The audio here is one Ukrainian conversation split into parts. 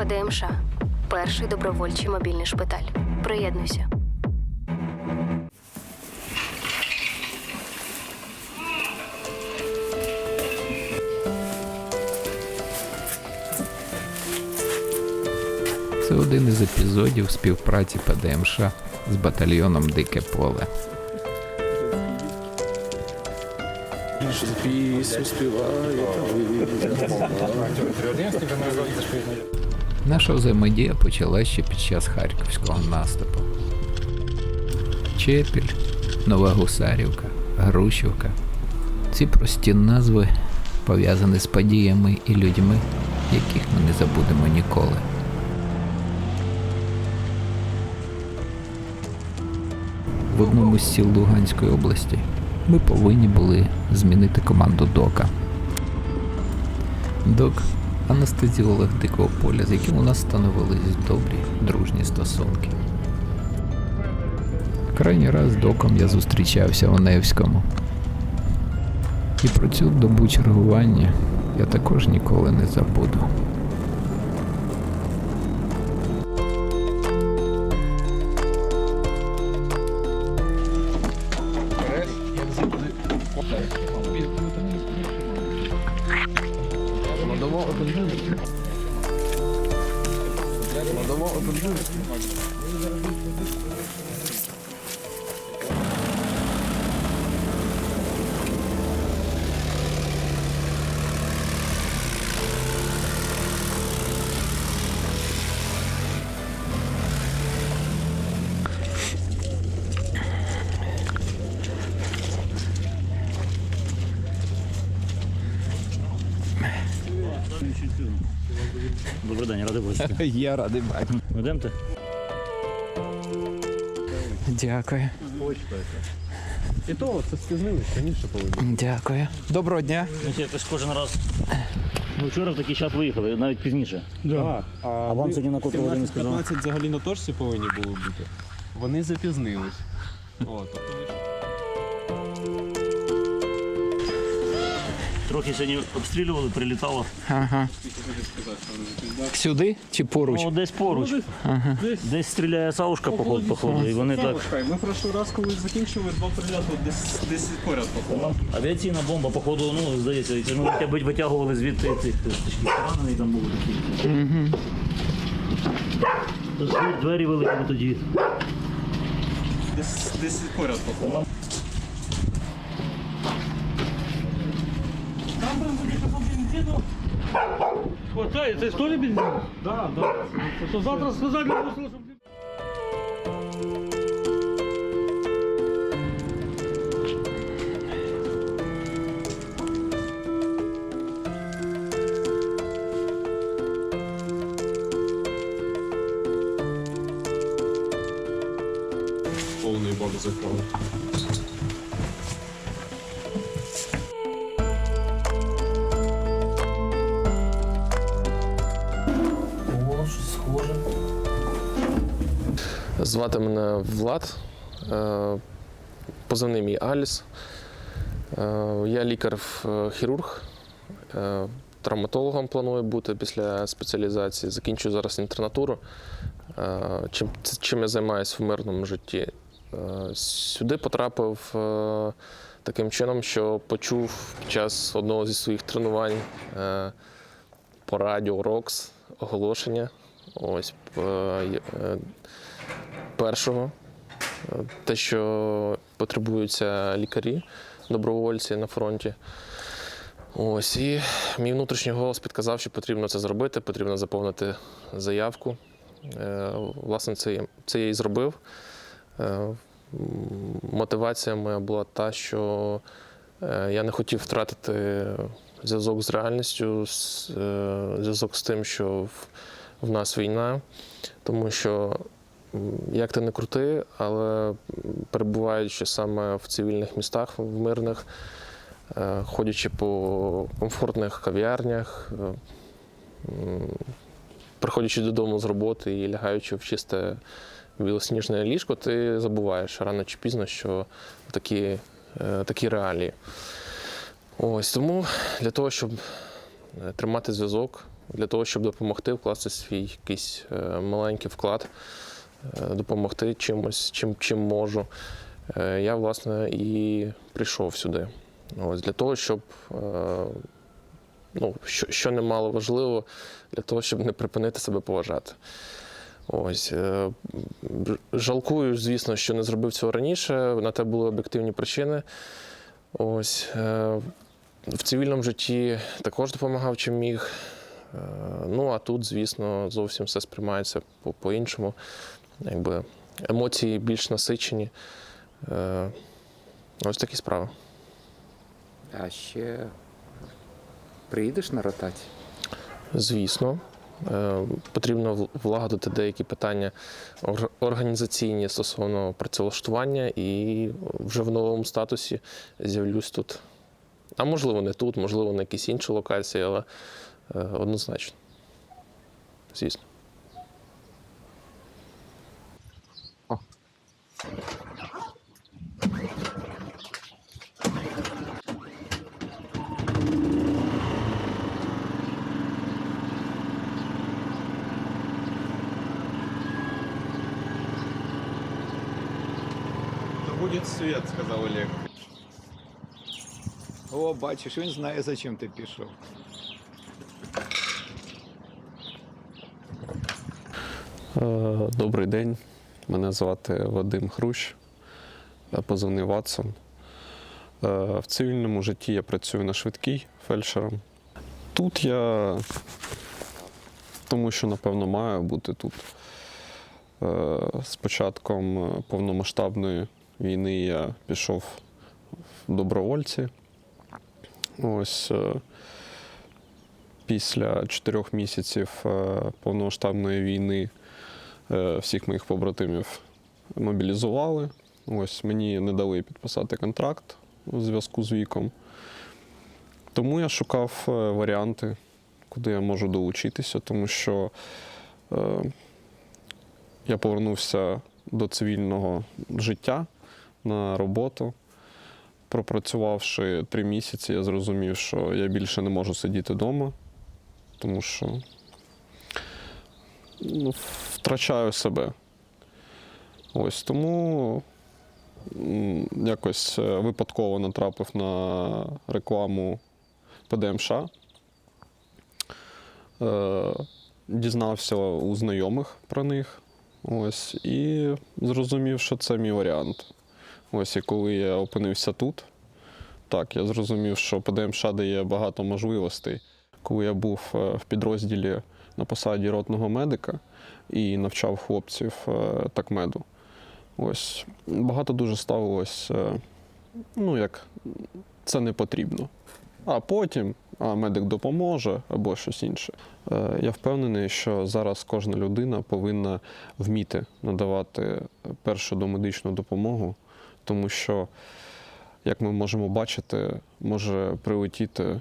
ПДМШ перший добровольчий мобільний шпиталь. Приєднуйся. Це один із епізодів співпраці ПДМШ з батальйоном Дике Поле. Співає. Наша взаємодія почалась ще під час харківського наступу. Чепіль, Нова Гусарівка, Грушівка. Ці прості назви пов'язані з подіями і людьми, яких ми не забудемо ніколи. В одному з сіл Луганської області ми повинні були змінити команду Дока. Док анестезіолог дикого поля, з яким у нас становились добрі дружні стосунки. Крайній раз доком я зустрічався у Невському. І про цю добу чергування я також ніколи не забуду. Алло, Добрий день, радий бачити. Я радий бачити. Йдемте. Дякую. І то це спізнились, раніше повинні. Дякую. Доброго дня. Ще якось кожен раз. Ми вчора в такий час виїхали, навіть пізніше. Да. А вам сьогодні на котру годину сказали? 15 взагалі на точці повинні були бути. Вони запізнились. Трохи сьогодні обстрілювали, прилітало. Ага. Сюди чи поруч? Ну, десь поруч. Десь стріляє Саушка, походу, походу. І вони так. Ми прошлий раз, коли закінчили, два прильоти десь, десь поряд походу. Авіаційна бомба, походу, ну, здається, це ми витя- витягували звідти цих поранений там були такі. Тож Двері великі тоді. Десь, десь поряд походу. Хватает, это что ли бензин? Да, да. То завтра сказали, что Повний бак заклав. Звати мене Влад, е, позивний мій Аліс. Е, Я лікар-хірург, е, травматологом планую бути після спеціалізації. Закінчую зараз інтернатуру. Чим, чим я займаюся в мирному житті. Сюди потрапив таким чином, що почув під час одного зі своїх тренувань по радіо Рокс оголошення. Ось першого, е, те, що потребуються лікарі, добровольці на фронті. Ось, і мій внутрішній голос підказав, що потрібно це зробити, потрібно заповнити заявку. Е, Власне, це, це я і зробив. Е, Мотивація моя була та, що я не хотів втратити зв'язок з реальністю, зв'язок з тим, що в, нас війна, тому що Як ти не крути, але перебуваючи саме в цивільних містах, в мирних, е, ходячи по комфортних кав'ярнях, е, приходячи додому з роботи і лягаючи в чисте білосніжне ліжко, ти забуваєш рано чи пізно, що такі, е, такі реалії. Ось тому для того, щоб тримати зв'язок, для того, щоб допомогти вкласти свій якийсь маленький вклад, допомогти чимось, чим, чим можу. Е, Я, власне, і прийшов сюди. Ось для того, щоб е, ну, що, що немало важливо, для того, щоб не припинити себе поважати. Ось е, жалкую, звісно, що не зробив цього раніше. На те були об'єктивні причини. Ось е, в цивільному житті також допомагав чим міг. Е, Ну а тут, звісно, зовсім все сприймається по- по-іншому. Якби емоції більш насичені. Е, Ось такі справи. А ще приїдеш на ротацію? Звісно, Е, потрібно влагодити деякі питання організаційні стосовно працевлаштування, і вже в новому статусі з'явлюсь тут. А можливо, не тут, можливо, на якійсь іншій локації, але е, однозначно. Звісно. То буде світ, сказав Олег. О, бачиш, він знає, за чим ти пішов. Е, Добрий день. Мене звати Вадим Хрущ, е, позивний Ватсон. Е, В цивільному житті я працюю на швидкій фельдшером. Тут я, тому що, напевно, маю бути тут. Е, З початком повномасштабної війни я пішов в добровольці. Ось після чотирьох місяців повномасштабної війни всіх моїх побратимів мобілізували. Ось мені не дали підписати контракт у зв'язку з віком. Тому я шукав е, варіанти, куди я можу долучитися, тому що е, я повернувся до цивільного життя на роботу. Пропрацювавши три місяці, я зрозумів, що я більше не можу сидіти вдома, тому що втрачаю себе. Ось тому якось е, випадково натрапив на рекламу ПДМШ. Е, Дізнався у знайомих про них. Ось, і зрозумів, що це мій варіант. Ось і коли я опинився тут, так, я зрозумів, що ПДМШ дає багато можливостей. Коли я був е, в підрозділі на посаді ротного медика і навчав хлопців е, такмеду, ось багато дуже ставилось, е, ну як це не потрібно. А потім а медик допоможе або щось інше. Е, Я впевнений, що зараз кожна людина повинна вміти надавати першу домедичну допомогу, тому що, як ми можемо бачити, може прилетіти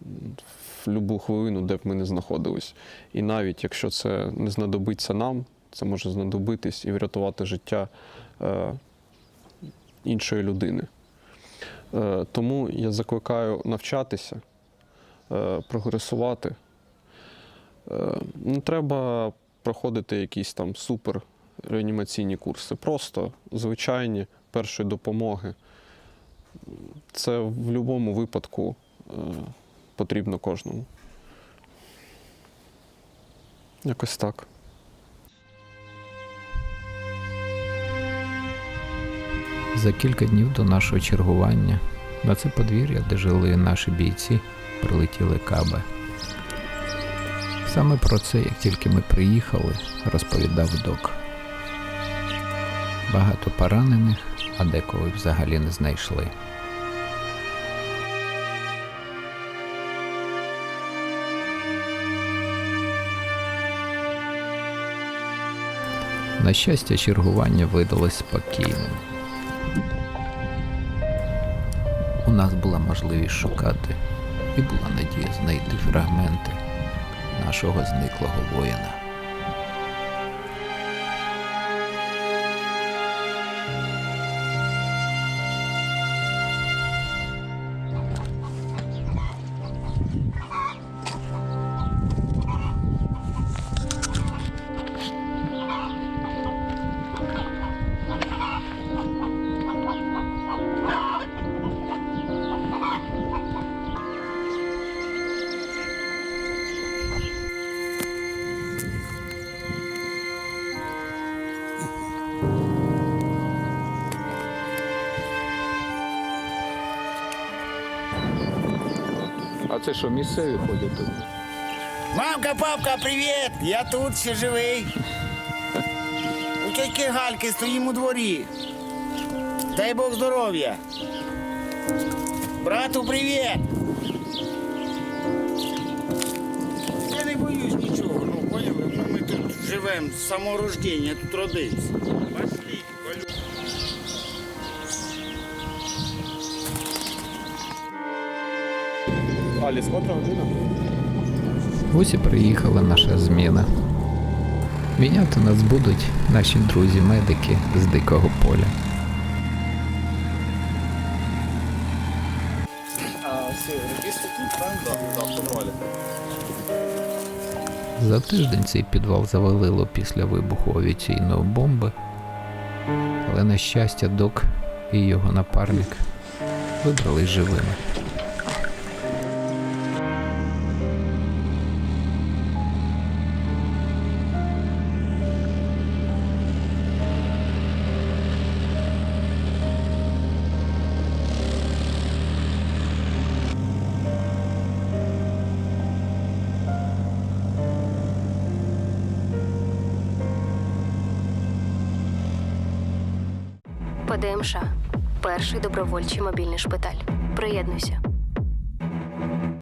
в будь-яку хвилину, де б ми не знаходились. І навіть якщо це не знадобиться нам, це може знадобитись і врятувати життя е, іншої людини. Е, тому я закликаю навчатися, е, прогресувати. Е, не треба проходити якісь там супер реанімаційні курси, просто звичайні першої допомоги. Це в будь-якому випадку е, потрібно кожному. Якось так. За кілька днів до нашого чергування на це подвір'я, де жили наші бійці, прилетіли каби. Саме про це, як тільки ми приїхали, розповідав док. Багато поранених, а декого взагалі не знайшли. На щастя, чергування видалось спокійним. У нас була можливість шукати і була надія знайти фрагменти нашого зниклого воїна. Це що, місцеві ходять тут? Мамка, папка, привіт! Я тут ще живий. У тітки Гальки стоїм у дворі. Дай Бог здоров'я. Брату, привіт! Я не боюсь нічого, ну поняли, ну, ми тут живемо з самого рождення, тут родився. Ось і приїхала наша зміна. Міняти нас будуть наші друзі-медики з дикого поля. За тиждень цей підвал завалило після вибуху авіаційної бомби, але на щастя док і його напарник вибрались живими. ПДМШ перший добровольчий мобільний шпиталь. Приєднуйся.